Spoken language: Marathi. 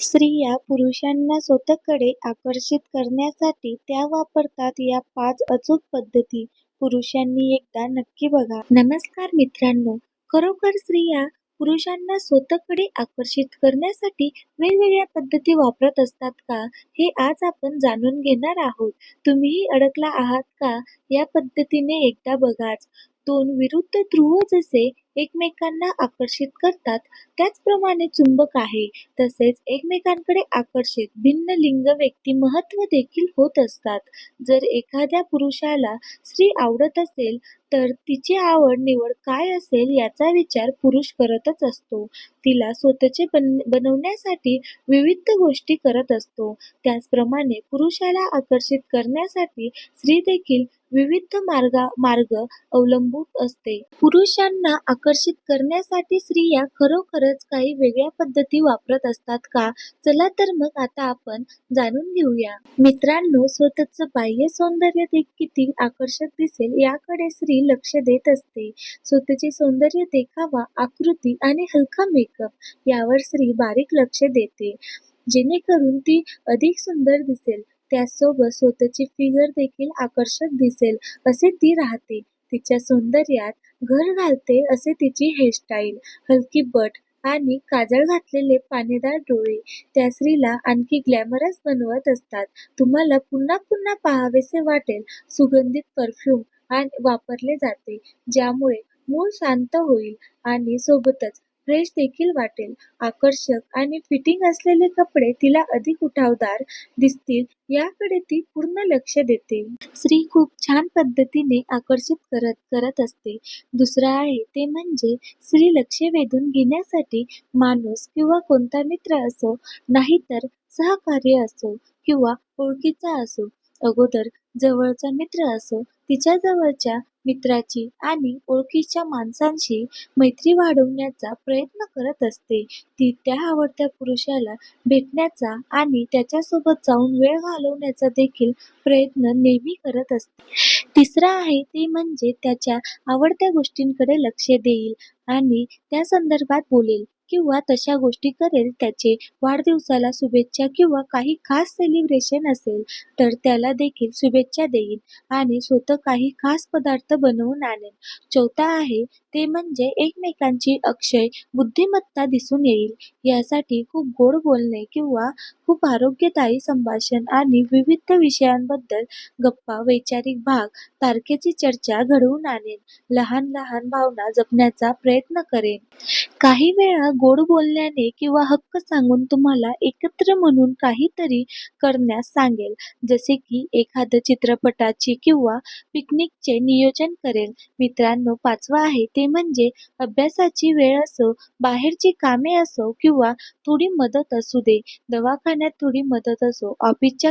स्त्रिया पुरुषांना स्वतःकडे आकर्षित करण्यासाठी त्या वापरतात या पाच अचूक पद्धती. पुरुषांनी एकदा नक्की बघा. नमस्कार मित्रांनो, खरोखर स्त्रिया पुरुषांना स्वतःकडे आकर्षित करण्यासाठी वेगवेगळ्या पद्धती वापरत असतात का, हे आज आपण जाणून घेणार आहोत. तुम्हीही अडकला आहात का या पद्धतीने एकदा बघाच. दोन विरुद्ध ध्रुव जसे एकमेकांना आकर्षित करतात, त्याचप्रमाणे चुंबक आहे. तसेच एकमेकांकडे आकर्षित भिन्न लिंग व्यक्ती महत्त्व देखील होत असतात. जर एखाद्या पुरुषाला स्त्री आवडत असेल तर तिची आवड निवड काय असेल याचा विचार पुरुष करतच असतो. तिला स्वतःचे बन बनवण्यासाठी विविध गोष्टी करत असतो. त्याचप्रमाणे पुरुषाला आकर्षित करण्यासाठी स्त्री देखील विविध मार्ग अवलंबून असते. पुरुषांना आकर्षित करण्यासाठी स्त्रिया खरोखरच काही वेगळ्या पद्धती वापरत असतात का? चला तर मग आता आपण जाणून घेऊया. मित्रांनो, स्वतःचं बाह्य सौंदर्य किती आकर्षक दिसेल याकडे स्त्री लक्ष देत असते. स्वतःचे सौंदर्य देखावा, आकृती आणि हलका मेकअप यावर स्त्री बारीक लक्ष देते, जेणेकरून ती अधिक सुंदर दिसेल. त्यासोबत स्वतःची फिगर देखील आकर्षक दिसेल असे ती राहते. तिच्या सौंदर्यात घर घालते असे तिची हेअरस्टाईल, हलकी बट आणि काजळ घातलेले पाणीदार डोळे त्या स्त्रीला आणखी ग्लॅमरस बनवत असतात. तुम्हाला पुन्हा पुन्हा पाहावेसे वाटेल. सुगंधित परफ्यूम वापरले जाते, ज्यामुळे मूड शांत होईल आणि सोबतच फ्रेश देखील वाटेल. आकर्षक आणि फिटिंग असलेले कपडे तिला अधिक उठावदार दिसतील याकडे ती पूर्ण लक्ष देते. स्त्री खूप छान पद्धतीने आकर्षित करत करत असते. दुसरं आहे ते म्हणजे स्त्री लक्ष वेधून घेण्यासाठी माणूस किंवा कोणता मित्र असो, नाहीतर सहकार्य असो किंवा ओळखीचा असो, अगोदर जवळचा मित्र असो, तिच्या जवळच्या मित्राची आणि ओळखीच्या माणसांशी मैत्री वाढवण्याचा प्रयत्न करत असते. ती त्या आवडत्या पुरुषाला भेटण्याचा आणि त्याच्यासोबत जाऊन वेळ घालवण्याचा देखील प्रयत्न नेहमी करत असते. तिसरं आहे ते म्हणजे त्याच्या आवडत्या गोष्टींकडे लक्ष देईल आणि त्यासंदर्भात बोलेल किंवा तशा गोष्टी करेल. त्याचे वाढदिवसाला शुभेच्छा किंवा काही खास सेलिब्रेशन असेल तर त्याला देखील शुभेच्छा देईन आणि स्वतः काही खास पदार्थ बनवून आणेन चौथा आहे ते म्हणजे एकमेकांची अक्षय बुद्धिमत्ता दिसून येईल. यासाठी खूप गोड बोलणे किंवा खूप आरोग्यदायी संभाषण आणि विविध विषयांबद्दल गप्पा, वैचारिक भाग, तारखेची चर्चा घडवून आणेन लहान लहान भावना जपण्याचा प्रयत्न करेन काही वेळा गोड बोलण्याने किंवा हक्क सांगून तुम्हाला एकत्र म्हणून काहीतरी करण्यास सांगेल, जसे की एखाद्या चित्रपटाची किंवा पिकनिकचे नियोजन करेल. मित्रांनो, पाचवा आहे ते म्हणजे अभ्यासाची वेळ असो, बाहेरची कामे असो किंवा थोडी मदत असू दे, दवाखान्यात थोडी मदत असो, ऑफिसच्या